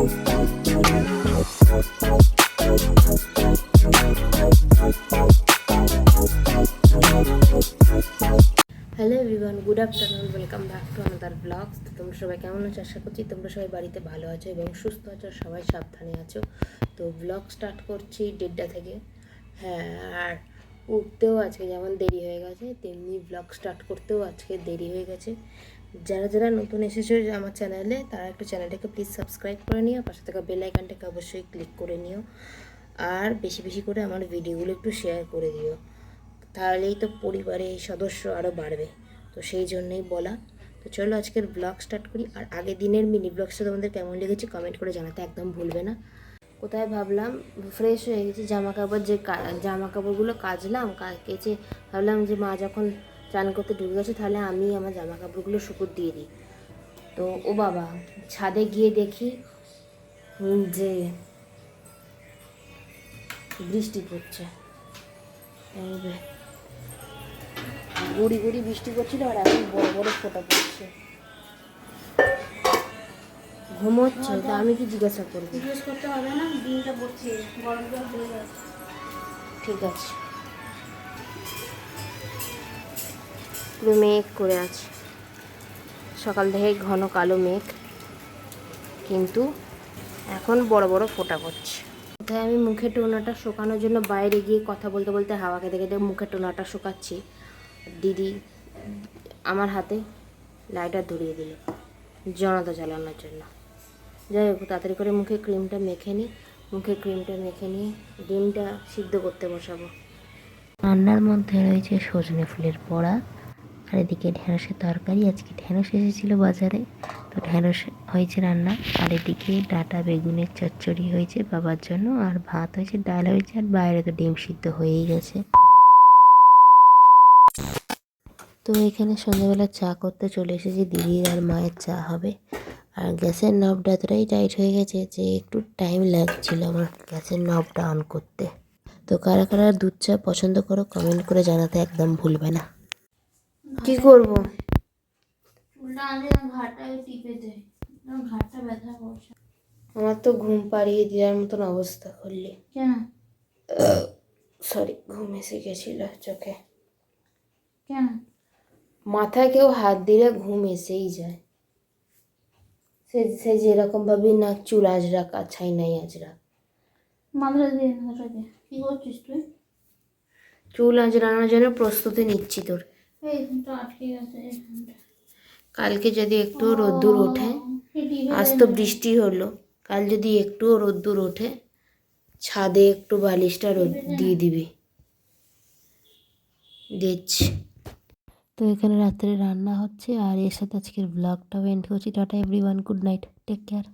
Hello everyone good afternoon welcome back to another blogs তো তোমরা সবাই কেমন আছো? আশা করছি তোমরা সবাই বাড়িতে ভালো আছো এবং সুস্থ আছো, সবাই সাবধানে আছো। তো ব্লগ স্টার্ট করছি দেড়টা থেকে। হ্যাঁ আর উঠতেও আজকে যেমন দেরি হয়ে গেছে, তেমনি ব্লগ স্টার্ট করতেও আজকে দেরি হয়ে গেছে। যারা যারা নতুন এসেছ আমার চ্যানেলে, তারা একটু চ্যানেলটাকে প্লিজ সাবস্ক্রাইব করে নিও, পাশে থাকা বেল আইকনটাকে অবশ্যই ক্লিক করে নিও, আর বেশি বেশি করে আমার ভিডিওগুলো একটু শেয়ার করে দিও। তাহলেই তো পরিবারের সদস্য আরও বাড়বে। তো সেই জন্যই বলা। তো চলো আজকের ব্লগ স্টার্ট করি, আর আগের দিনের মিনি ব্লগসটা তোমাদের কেমন লেগেছে কমেন্ট করে জানাতে একদম ভুলবে না। কোথায় ভাবলাম? ফ্রেশ হয়ে গেছি জামা কাপড় যে জামা কাপড়গুলো কাচলাম কা- কেচে ভাবলাম যে মা যখন চান করতে ঢুকে গেছে তাহলে আমি আমার জামা কাপড়গুলো শুকুর দিয়ে দিই। তো ও বাবা ছাদে গিয়ে দেখি যে বৃষ্টি পড়ছে। গুড়ি গুড়ি বৃষ্টি পড়ছিল আর এখন বড় বড় ফোঁটা পড়ছে। ঘুমোচ্ছে? তা আমি কি জিজ্ঞাসা করব? জিজ্ঞেস করতে হবে না দিনটা পড়ছে গরম ঠিক আছে। পুরো মেঘ করে আছে। সকাল থেকে ঘন কালো মেঘ। কিন্তু এখন বড় বড় ফোঁটা পড়ছে। কোথায় আমি মুখে টোনাটা শুকানোর জন্য বাইরে গিয়ে কথা বলতে বলতে হাওয়া খেতে খেতে মুখে টোনাটা শুকাচ্ছি। দিদি আমার হাতে লাইটার ধরিয়ে দিল জনতা চালানোর জন্য। যাই হোক, তাড়াতাড়ি করে মুখে ক্রিমটা মেখে নিই মুখে ক্রিমটা মেখে নিয়ে ডিমটা সিদ্ধ করতে বসাবো। রান্নার মধ্যে রয়েছে সজনে ফুলের বড়া আর এদিকে ঢেঁড়সের তরকারি, আজকে ঢেঁড়স এসেছিল বাজারে। তো ঢেঁড়স হয়েছে রান্না। আর এদিকে ডাটা, বেগুনের চচ্চড়ি হয়েছে বাবার জন্য, আর ভাত হয়েছে, ডাল হয়েছে, আর বাইরে তো ডিম সিদ্ধ হয়েই গেছে। তো এখানে সন্ধ্যাবেলা চা করতে চলে এসেছি, দিদির আর মায়ের চা হবে। আর গ্যাসের নবটা এতটাই টাইট হয়ে গেছে যে একটু টাইম লাগছিল আমার গ্যাসের নবটা অন করতে। তো কারা কারা দুধ চা পছন্দ করো কমেন্ট করে জানাতে একদম ভুলবে না। কি করব? চুলটা টিপে দেয় আমার ঘাটটা ব্যথা করছে। আমার তো ঘুম পাড়িয়ে দেওয়ার মতন অবস্থা করলি। কেন? সরি ঘুম এসে গেছিল চোখে। কেন? মাথায় কেউ হাত দিলে ঘুম এসেই যায়। সে সে যেরকমভাবেই না চুল আজরা কাছাই নাই আজরা। মাথাটা দিয়ে মাথাটা দিয়ে কি করছিস তুই? চুল আজরানোর জন্য প্রস্তুতি নিচ্ছি তোর। কালকে যদি একটু রোদ্দুর ওঠে আজ তো বৃষ্টি হলো কাল যদি একটুও রোদ্দুর ওঠে ছাদে একটু বালিশটা রোদ দিয়ে দিবি। দিচ্ছি। তো এখানে রাত্রে রান্না হচ্ছে আর এর সাথে আজকের ব্লগটাও এন্ড করছি। Tata everyone good night take care